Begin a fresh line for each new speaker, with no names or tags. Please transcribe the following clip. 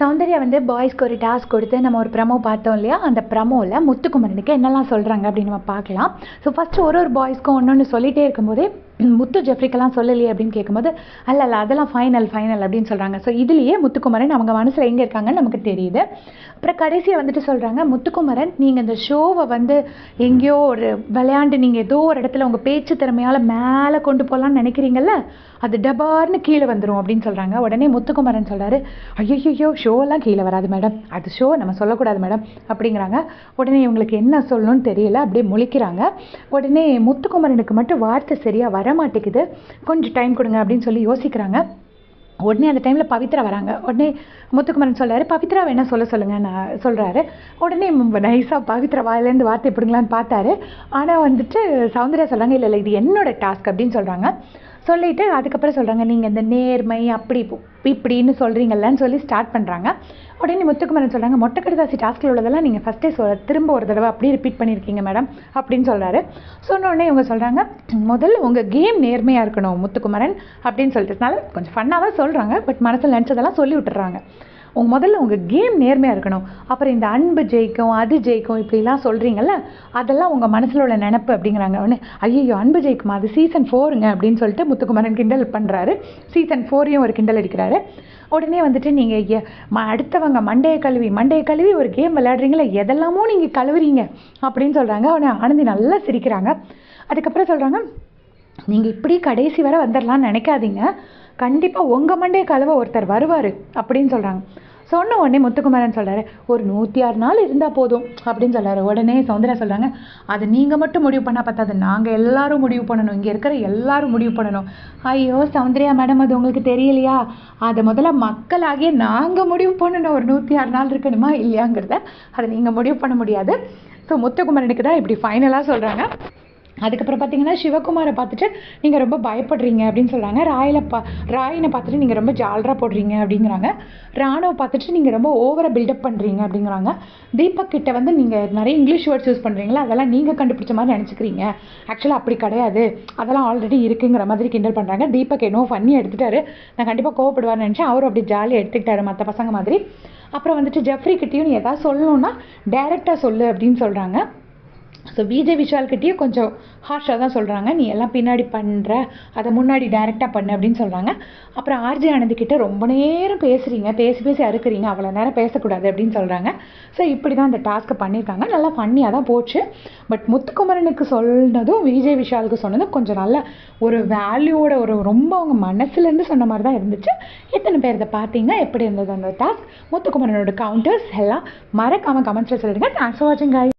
சௌந்தர்யா வந்து பாய்ஸ்க்கு ஒரு டாஸ்க் கொடுத்து நம்ம ஒரு ப்ரமோ பார்த்தோம் இல்லையா? அந்த ப்ரமோவில் முத்துக்குமரனுக்கு என்னெல்லாம் சொல்கிறாங்க அப்படின்னு நம்ம பார்க்கலாம். ஸோ ஃபஸ்ட்டு ஒரு ஒரு பாய்ஸ்க்கும் ஒன்று ஒன்று சொல்லிகிட்டே இருக்கும்போதே முத்து ஜெஃப்ரிக்கெல்லாம் சொல்லலையே அப்படின்னு கேட்கும்போது அல்ல அல்ல அதெல்லாம் ஃபைனல் ஃபைனல் அப்படின்னு சொல்கிறாங்க ஸோ இதுலேயே முத்துக்குமரன் அவங்க மனசில் எங்கே இருக்காங்கன்னு நமக்கு தெரியுது. அப்புறம் கடைசியை வந்துட்டு சொல்கிறாங்க முத்துக்குமரன் நீங்கள் இந்த ஷோவை வந்து எங்கேயோ ஒரு விளையாண்டு நீங்கள் ஏதோ ஒரு இடத்துல உங்கள் பேச்சு திறமையால் மேலே கொண்டு போகலான்னு நினைக்கிறீங்கல்ல அது டபார்னு கீழே வந்துடும் அப்படின்னு சொல்கிறாங்க உடனே முத்துக்குமரன் சொல்கிறாரு ஐயோ ஷோலாம் கீழே வராது மேடம் அது ஷோ நம்ம சொல்லக்கூடாது மேடம் அப்படிங்கிறாங்க. உடனே இவங்களுக்கு என்ன சொல்லணும்னு தெரியல அப்படியே முழிக்கிறாங்க. உடனே முத்துக்குமரனுக்கு மட்டும் வார்த்தை சரியாக வர மாட்டேங்குது கொஞ்சம் டைம் கொடுங்க அப்படின்னு சொல்லி யோசிக்கிறாங்க. உடனே அந்த டைமில் பவித்ரா வராங்க. உடனே முத்துக்குமரன் சொல்கிறாரு பவித்ரா வேணா சொல்ல சொல்லுங்கள் நான் சொல்கிறாரு உடனே நைஸாக பவித்ரா வாயிலேருந்து வார்த்தை எப்படிங்களான்னு பார்த்தாரு. ஆனால் வந்துட்டு சௌந்தர்யா சொல்கிறாங்க இல்லை இல்லை இது என்னோட டாஸ்க் அப்படின்னு சொல்கிறாங்க சொல்லிட்டு அதுக்கப்புறம் சொல்கிறாங்க நீங்கள் இந்த நேர்மை அப்படி இப்படின்னு சொல்கிறீங்கல்லன்னு சொல்லி ஸ்டார்ட் பண்ணுறாங்க உடனே முத்துக்குமரன் சொல்கிறாங்க மொட்டை கடிதாசி டாஸ்கில் உள்ளதெல்லாம் நீங்கள் ஃபஸ்ட்டே சொ திரும்ப ஒரு தடவை அப்படியே ரிப்பீட் பண்ணியிருக்கீங்க மேடம் அப்படின்னு சொல்கிறாரு சொன்னோடனே இவங்க சொல்கிறாங்க முதல்ல உங்கள் கேம் நேர்மையாக இருக்கணும் முத்துக்குமரன் அப்படின்னு சொல்லிட்டுனால கொஞ்சம் ஃபன்னாக தான் சொல்கிறாங்க பட் மனசில் நினச்சதெல்லாம் சொல்லி விட்டுறாங்க. உங்கள் முதல்ல உங்கள் கேம் நேர்மையாக இருக்கணும். அப்புறம் இந்த அன்பு ஜெயிக்கும் அது ஜெயிக்கும் இப்படிலாம் சொல்கிறீங்கல்ல அதெல்லாம் உங்கள் மனசில் உள்ள நினப்பு அப்படிங்கிறாங்க ஒன்று ஐயோ அன்பு ஜெயிக்குமா? அது சீசன் ஃபோருங்க அப்படின்னு சொல்லிட்டு முத்துக்குமரன் கிண்டல் பண்ணுறாரு சீசன் ஃபோரையும் ஒரு கிண்டல் அடிக்கிறாரு. உடனே வந்துட்டு நீங்கள் ம அடுத்தவங்க மண்டையை கழுவி மண்டையை கழுவி ஒரு கேம் விளையாடுறீங்களே எதெல்லாமோ நீங்கள் கழுவுறீங்க அப்படின்னு சொல்கிறாங்க உடனே ஆனந்தி நல்லா சிரிக்கிறாங்க. அதுக்கப்புறம் சொல்கிறாங்க நீங்கள் இப்படி கடைசி வரை வந்துடலாம்னு நினைக்காதீங்க. கண்டிப்பாக உங்கள் மண்டையை கழுவ ஒருத்தர் வருவார் அப்படின்னு சொல்கிறாங்க சொன்ன உடனே முத்துக்குமாரன் சொல்கிறாரு ஒரு நூற்றி ஆறு நாள் இருந்தால் போதும் அப்படின்னு சொல்கிறாரு உடனே சௌந்தர்யா சொல்கிறாங்க அது நீங்கள் மட்டும் முடிவு பண்ணால் பார்த்தாது நாங்கள் எல்லாரும் முடிவு பண்ணணும். இங்கே இருக்கிற எல்லாரும் முடிவு பண்ணணும். ஐயோ சௌந்தர்யா மேடம் அது உங்களுக்கு தெரியலையா? அதை முதல்ல மக்களாகிய நாங்கள் முடிவு பண்ணணும். ஒரு நூற்றி ஆறு நாள் இருக்கணுமா இல்லையாங்கிறத அதை நீங்கள் முடிவு பண்ண முடியாது. ஸோ முத்துக்குமரனுக்கு தான் இப்படி ஃபைனலாக சொல்கிறாங்க அதுக்கப்புறம் பார்த்தீங்கன்னா சிவகுமாரை பார்த்துட்டு நீங்கள் ரொம்ப பயப்படுறீங்க அப்படின்னு சொல்கிறாங்க ராயில பா ராயினை பார்த்துட்டு நீங்கள் ரொம்ப ஜாலராக போடுறீங்க அப்படிங்கிறாங்க. ராணுவ பார்த்துட்டு நீங்கள் ரொம்ப ஓவராக பில்டப் பண்ணுறீங்க அப்படிங்கிறாங்க. தீபக் கிட்ட வந்து நீங்கள் நிறைய இங்கிலீஷ் வேர்ட்ஸ் யூஸ் பண்ணுறீங்களா அதெல்லாம் நீங்கள் கண்டுபிடிச்ச மாதிரி நினச்சிக்கிறீங்க. ஆக்சுவலாக அப்படி கிடையாது. அதெல்லாம் ஆல்ரெடி இருக்குங்கிற மாதிரி கிண்டல் பண்ணுறாங்க தீபக் என்னவோ ஃபன்னி எடுத்துட்டாரு. நான் கண்டிப்பாக கோவப்படுவார்னு நினச்சேன். அவரும் அப்படி ஜாலியாக எடுத்துக்கிட்டாரு மற்ற பசங்க மாதிரி. அப்புறம் வந்துட்டு ஜெஃப்ரி கிட்டேயும் நீ எதாவது சொல்லணுன்னா டேரெக்டாக சொல்லு அப்படின்னு சொல்கிறாங்க ஸோ விஜய் விஷால்கிட்டயும் கொஞ்சம் ஹார்ஷாக தான் சொல்கிறாங்க நீ எல்லாம் பின்னாடி பண்ணுற அதை முன்னாடி டைரெக்டாக பண்ணு அப்படின்னு சொல்கிறாங்க அப்புறம் ஆர்ஜே ஆனந்த்கிட்ட ரொம்ப நேரம் பேசுகிறீங்க பேசி பேசி அறுக்குறீங்க அவ்வளோ நேரம் பேசக்கூடாது அப்படின்னு சொல்கிறாங்க ஸோ இப்படி தான் அந்த டாஸ்க்கை பண்ணியிருக்காங்க. நல்லா ஃபன்னியாக தான் போச்சு. பட் முத்துக்குமரனுக்கு சொன்னதும் விஜய் விஷாலுக்கு சொன்னதும் கொஞ்சம் நல்ல ஒரு வேல்யூவோட ஒரு ரொம்ப அவங்க மனசுலேருந்து சொன்ன மாதிரி தான் இருந்துச்சு. எத்தனை பேர் இதை பார்த்தீங்க? எப்படி இருந்தது அந்த டாஸ்க் முத்துக்குமரனோட கவுண்டர்ஸ் எல்லாம் மறக்காமல் கமெண்ட்ஸில் சொல்லிடுங்க. தேங்க்ஸ் ஃபார் வாட்சிங் காய்